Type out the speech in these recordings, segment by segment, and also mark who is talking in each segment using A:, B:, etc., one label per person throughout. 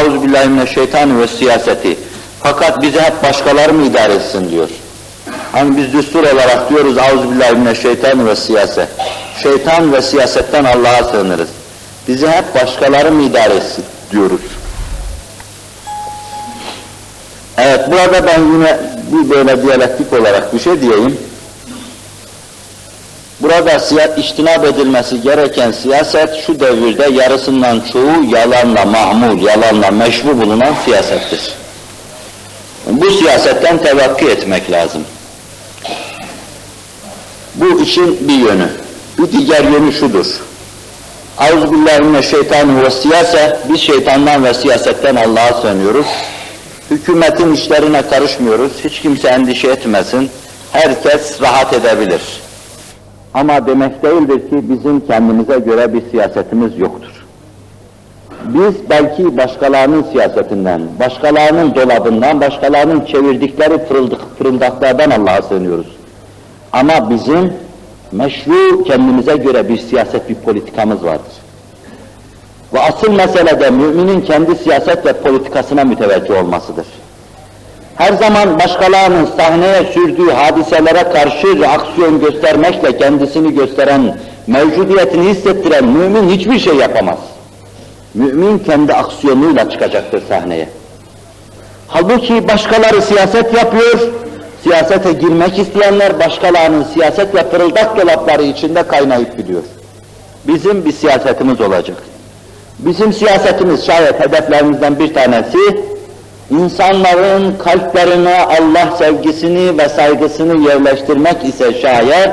A: Euzubillahimineşşeytanü ve siyaseti. Fakat bizi hep başkaları mı idare etsin diyor. Hani biz düstur olarak diyoruz Euzubillahimineşşeytanü ve siyaset. Şeytan ve siyasetten Allah'a sığınırız. Bizi hep başkaları mı idare etsin diyoruz. Evet, burada ben yine bir böyle diyalektik olarak bir şey diyeyim. Burada siya- iştinab edilmesi gereken siyaset şu devirde yarısından çoğu yalanla mahmul, yalanla meşru bulunan siyasettir. Bu siyasetten tevakkü etmek lazım. Bu işin bir yönü. Bir diğer yönü şudur. Euzubillahimineşşeytanü ve siyase, biz şeytandan ve siyasetten Allah'a sığınıyoruz. Hükümetin işlerine karışmıyoruz, hiç kimse endişe etmesin, herkes rahat edebilir. Ama demek değildir ki bizim kendimize göre bir siyasetimiz yoktur. Biz belki başkalarının siyasetinden, başkalarının dolabından, başkalarının çevirdikleri fırıldık, fırıldaklardan Allah'a sığınıyoruz. Ama bizim meşru kendimize göre bir siyaset, bir politikamız vardır. Ve asıl mesele de müminin kendi siyaset ve politikasına müteveccih olmasıdır. Her zaman başkalarının sahneye sürdüğü hadiselere karşı reaksiyon göstermekle kendisini gösteren, mevcudiyetini hissettiren mümin hiçbir şey yapamaz. Mümin kendi aksiyonuyla çıkacaktır sahneye. Halbuki başkaları siyaset yapıyor, siyasete girmek isteyenler başkalarının siyaset ve dolapları içinde kaynayıp gidiyor. Bizim bir siyasetimiz olacak. Bizim siyasetimiz şayet hedeflerimizden bir tanesi, insanların kalplerine Allah sevgisini ve saygısını yerleştirmek ise şayet,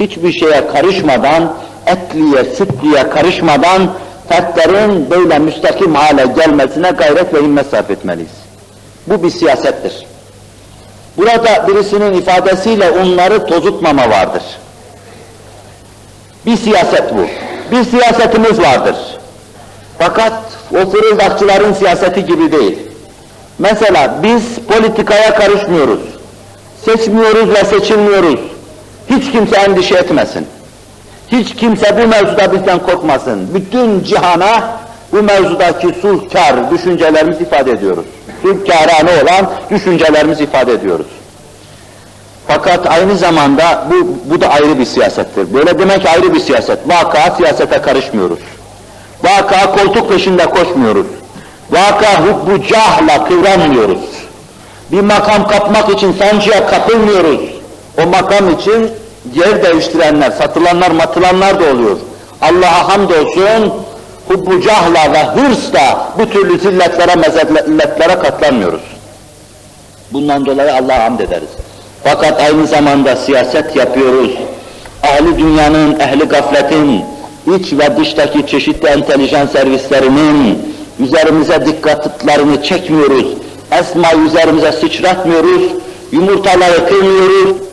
A: hiçbir şeye karışmadan, etliye, sütliye karışmadan, fertlerin böyle müstakim hale gelmesine gayret ve himmet sarf etmeliyiz. Bu bir siyasettir. Burada birisinin ifadesiyle onları tozutmama vardır. Bir siyaset bu. Bir siyasetimiz vardır. Fakat o fırıldakçıların siyaseti gibi değil. Mesela biz politikaya karışmıyoruz. Seçmiyoruz ve seçilmiyoruz. Hiç kimse endişe etmesin. Hiç kimse bu mevzuda bizden korkmasın. Bütün cihana bu mevzudaki sulhkar düşüncelerimizi ifade ediyoruz. Sulhkârâne olan düşüncelerimizi ifade ediyoruz. Fakat aynı zamanda bu, bu da ayrı bir siyasettir. Böyle demek ayrı bir siyaset. Vaka siyasete karışmıyoruz. Vaka koltuk peşinde koşmuyoruz. Vaka hubbu cahla kıvranmıyoruz. Bir makam kapmak için sancıya kapılmıyoruz. O makam için yer değiştirenler, satılanlar, matılanlar da oluyor. Allah'a hamdolsun hubbu cahla ve hırsla bu türlü zilletlere, mezelletlere katlanmıyoruz. Bundan dolayı Allah'a hamd ederiz. Fakat aynı zamanda siyaset yapıyoruz. Ahli dünyanın, ehli gafletin, iç ve dıştaki çeşitli entelijans servislerinin üzerimize dikkatlerini çekmiyoruz. Esma üzerimize sıçratmıyoruz. Yumurtaları kırmıyoruz.